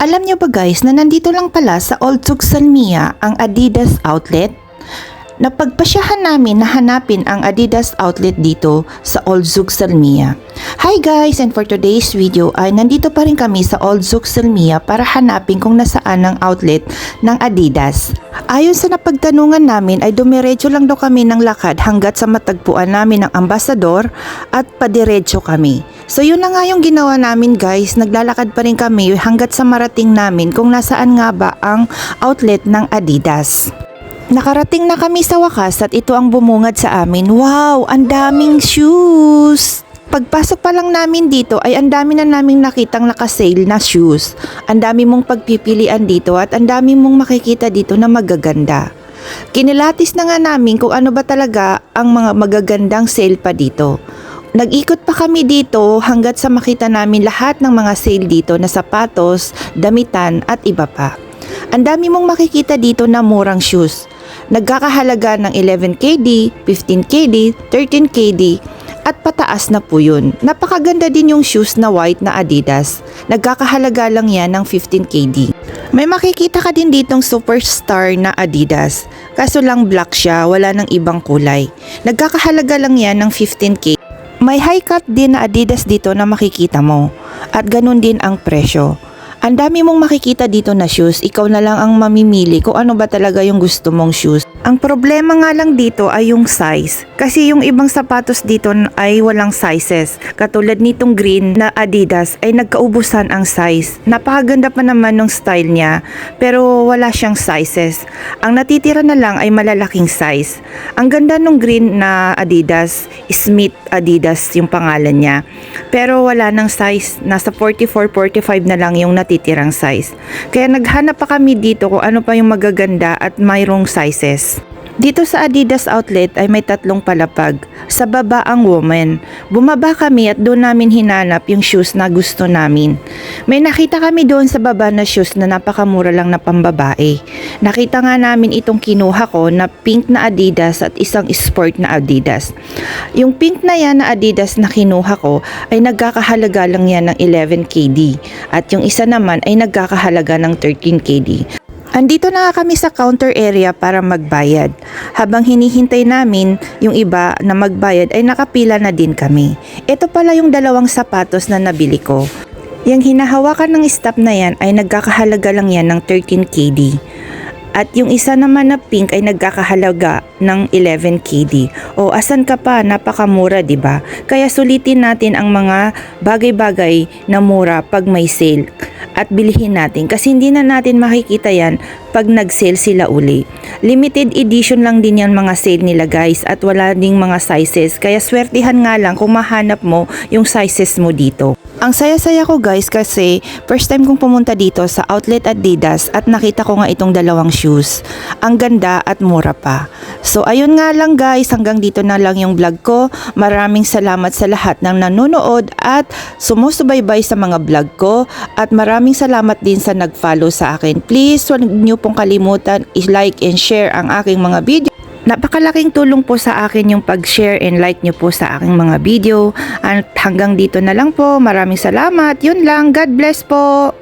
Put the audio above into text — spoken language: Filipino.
Alam nyo ba guys na nandito lang pala sa Old Sugsalmia ang Adidas outlet? Napagpasyahan namin na hanapin ang Adidas outlet dito sa Old Zugsalmia. Hi guys! And for today's video ay nandito pa rin kami sa Old Zugsalmia para hanapin kung nasaan ang outlet ng Adidas. Ayon sa napagtanungan namin ay dumiretso lang daw kami ng lakad hanggat sa matagpuan namin ang ambasador at padiretso kami. So yun na nga yung ginawa namin guys, naglalakad pa rin kami hanggat sa marating namin kung nasaan nga ba ang outlet ng Adidas. Nakarating na kami sa wakas at ito ang bumungad sa amin. Wow, ang daming shoes! Pagpasok pa lang namin dito ay ang dami na naming nakitang nakasale na shoes. Ang dami mong pagpipilian dito at ang dami mong makikita dito na magaganda. Kinilatis na nga namin kung ano ba talaga ang mga magagandang sale pa dito. Nag-ikot pa kami dito hanggat sa makita namin lahat ng mga sale dito na sapatos, damitan at iba pa. Ang dami mong makikita dito na murang shoes. Nagkakahalaga ng 11KD, 15KD, 13KD at pataas na po yun. Napakaganda din yung shoes na white na Adidas. Nagkakahalaga lang yan ng 15KD. May makikita ka din ditong superstar na Adidas. Kaso lang black siya, wala ng ibang kulay. Nagkakahalaga lang yan ng 15K. May high cut din na Adidas dito na makikita mo. At ganun din ang presyo. Ang dami mong makikita dito na shoes, ikaw na lang ang mamimili kung ano ba talaga yung gusto mong shoes. Ang problema nga lang dito ay yung size. Kasi yung ibang sapatos dito ay walang sizes. Katulad nitong green na Adidas ay nagkaubusan ang size. Napakaganda pa naman ng style niya pero wala siyang sizes. Ang natitira na lang ay malalaking size. Ang ganda nung green na Adidas, Smith Adidas yung pangalan niya. Pero wala ng size, nasa 44-45 na lang yung natitirang size. Kaya naghanap pa kami dito kung ano pa yung magaganda at mayroong sizes. Dito sa Adidas outlet ay may tatlong palapag. Sa baba ang woman. Bumaba kami at doon namin hinanap yung shoes na gusto namin. May nakita kami doon sa baba na shoes na napakamura lang na pambabae. Nakita nga namin itong kinuha ko na pink na Adidas at isang sport na Adidas. Yung pink na yan na Adidas na kinuha ko ay nagkakahalaga lang yan ng 11KD at yung isa naman ay nagkakahalaga ng 13KD. Andito na kami sa counter area para magbayad. Habang hinihintay namin yung iba na magbayad ay nakapila na din kami. Ito pala yung dalawang sapatos na nabili ko. Yung hinahawakan ng staff na yan ay nagkakahalaga lang yan ng 13KD. At yung isa naman na pink ay nagkakahalaga ng 11KD. O asan ka pa, napakamura 'di ba? Kaya sulitin natin ang mga bagay-bagay na mura pag may sale at bilihin natin kasi hindi na natin makikita yan pag nag-sale sila uli. Limited edition lang din yan mga sale nila guys at wala ding mga sizes kaya swertihan nga lang kung mahanap mo yung sizes mo dito. Ang saya-saya ko guys kasi first time kong pumunta dito sa outlet Adidas at nakita ko nga itong dalawang shoes. Ang ganda at mura pa. So ayun nga lang guys, hanggang dito na lang yung vlog ko. Maraming salamat sa lahat ng nanonood at sumusubaybay sa mga vlog ko at maraming salamat din sa nag-follow sa akin. Please huwag niyo pong kalimutan i-like and share ang aking mga video. Napakalaking tulong po sa akin yung pag-share and like nyo po sa aking mga video. At hanggang dito na lang po. Maraming salamat. Yun lang. God bless po.